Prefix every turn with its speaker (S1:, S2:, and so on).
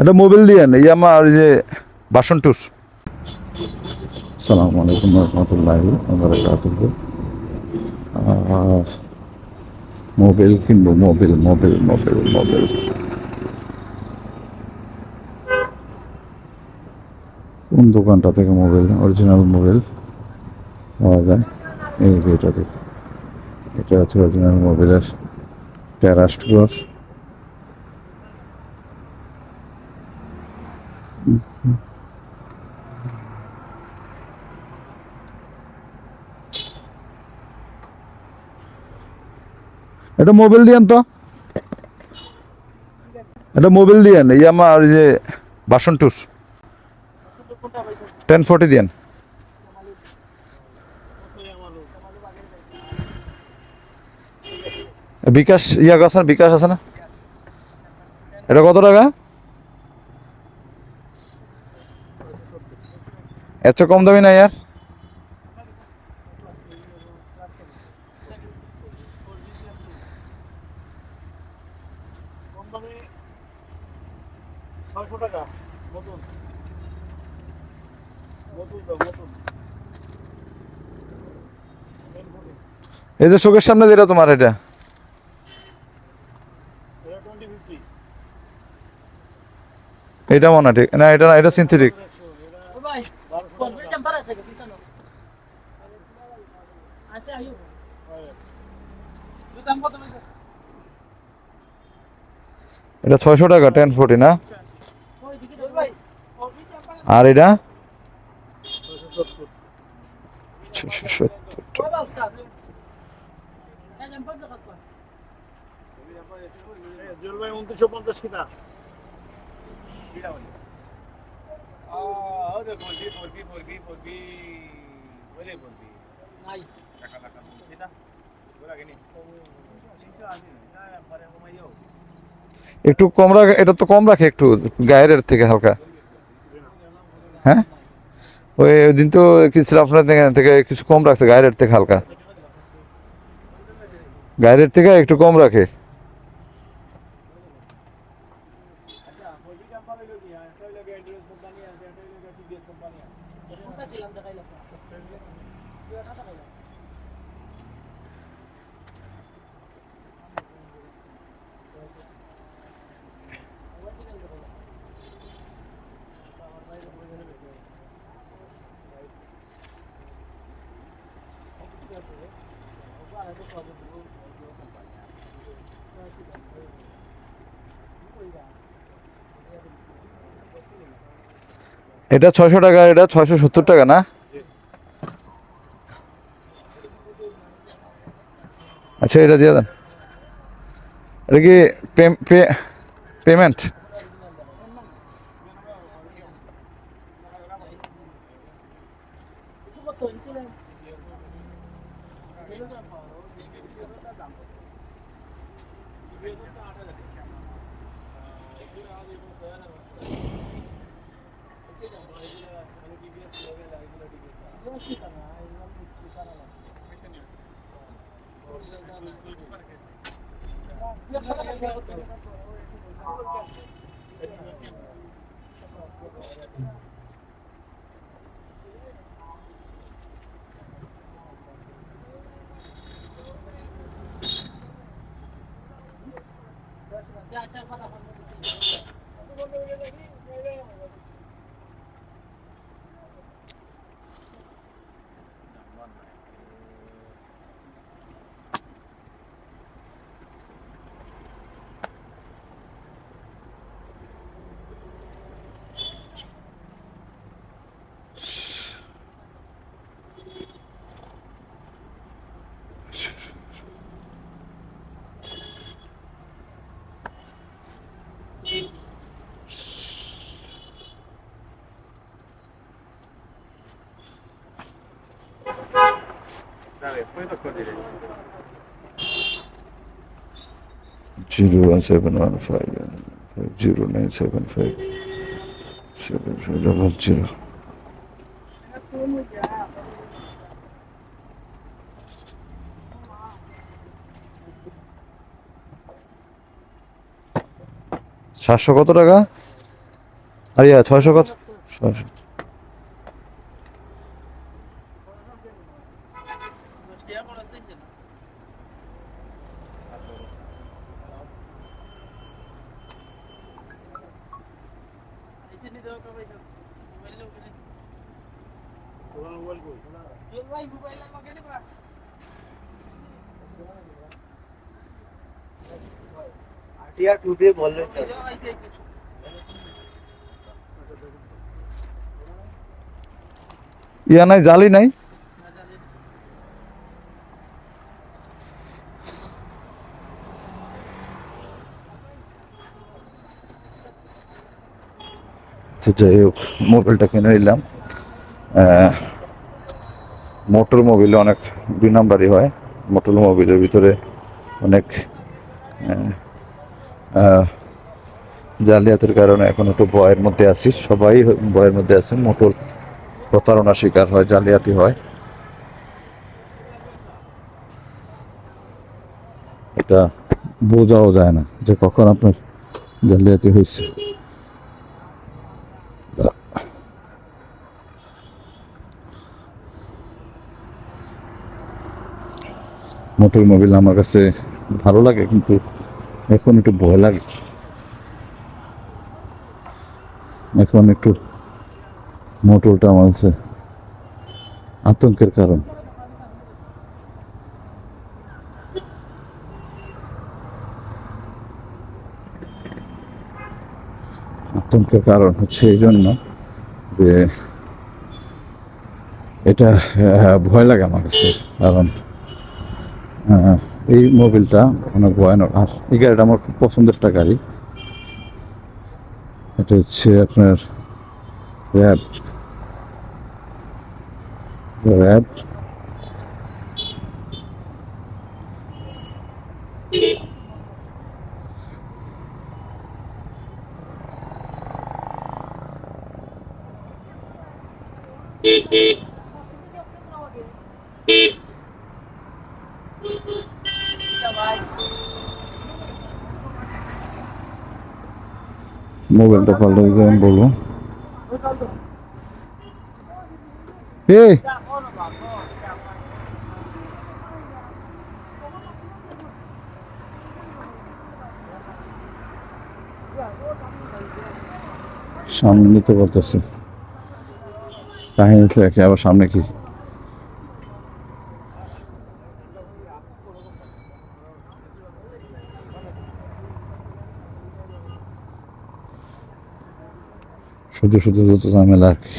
S1: এটা মোবিল দিয়ে নেই আমার ওই যে বাসন টুর সালাম আলাইকুম রহমতুল্লাহ মোবিল কিনবো, মোবিল মোবিল মোবিল মোবিল। কোন দোকানটা থেকে মোবিল, অরিজিনাল মোবিল পাওয়া যায়? এই এটা থেকে এটা হচ্ছে অরিজিনাল মোবিলের প্যারাস্টোর এটা মোবিল দিয়েন তো। এটা মোবিল দিয়েন, এই আমার যে বাসন টুর টেন ফোর্টি দিয়েন। বিকাশ, ইয়া আছে না? বিকাশ আছে না? এটা কত টাকা? এত কম দামি না ইয়ার
S2: কম দামে ছয়শো টাকা নতুন নতুন দাও নতুন
S1: এই যে চোখের সামনে যেটা তোমার এটা?
S2: এটা
S1: মনে ঠিক। না, এটা এটা সিনথেটিক এটা ছয়শো টাকা টেন ফোর্টি না? আর এটা
S2: সত্তর
S1: ছয়শো সত্তর
S3: ও বাবা এই চাম্পার তো কত
S2: জুয়েল উনত্রিশশো পঞ্চাশ কিনা?
S1: একটু কম রাখে এটা তো কম রাখে একটু গায়ের থেকে হালকা। হ্যাঁ? ওই দিন তো কিছু আপনার থেকে কিছু কম রাখছে গায়ের থেকে হালকা। গায়ের থেকে একটু কম রাখে। এটা ছয়শো টাকা, এটা ছয়শো সত্তর টাকা না? আচ্ছা এটা দিয়ে দেন। এটা কি payment
S3: Ya, ya, para, para.
S1: Zero one seven one five zero nine seven five seven five double zero সাতশো কত টাকা আর ছয়শো কত ছয়শো
S3: টিয়া পড়া দিচ্ছে না ইতনি দেওয়া তো ভাই মোবাইল লো কেন
S2: তোমার মোবাইল কই
S3: জল ভাই মোবাইল লাগা কেন বা
S4: টিয়ার টু দিয়ে
S1: ইয়া নাই জালি নাই। যাই হোক মোবাইলটা কিনে নিলাম। মোটর মোবিলে অনেক দুই নাম্বারই হয়। মোটর মোবিলের ভিতরে অনেক জালিয়াতের কারণে এখন একটু ভয়ের মধ্যে আছি। সবাই ভয়ের মধ্যে আছে। মোটর প্রতারণা শিকার হয়, জালিয়াতি হয়। এটা বোঝাও যায় না যে কখন আপনার জালিয়াতি হয়েছে। মোটর মোবিল আমার কাছে ভালো লাগে, কিন্তু এখন একটু ভয় লাগে। এখন একটু মোটরটা আমার কাছে আতঙ্কের কারণ। আতঙ্কের কারণ হচ্ছে এই জন্য যে এটা ভয় লাগে আমার কাছে, কারণ এই মোবিলটা অনেক ভয়ানক। আর এই গাড়িটা আমার খুব পছন্দের একটা গাড়ি। এটা হচ্ছে আপনার র্যাব। র্যাব। মোবাইলটা পাল্টে দিতে আমি বলব সামনে নিতে পারতেছে। কাহিনী আবার সামনে কি? শুধু শুধু যত ঝামেলা আর কি।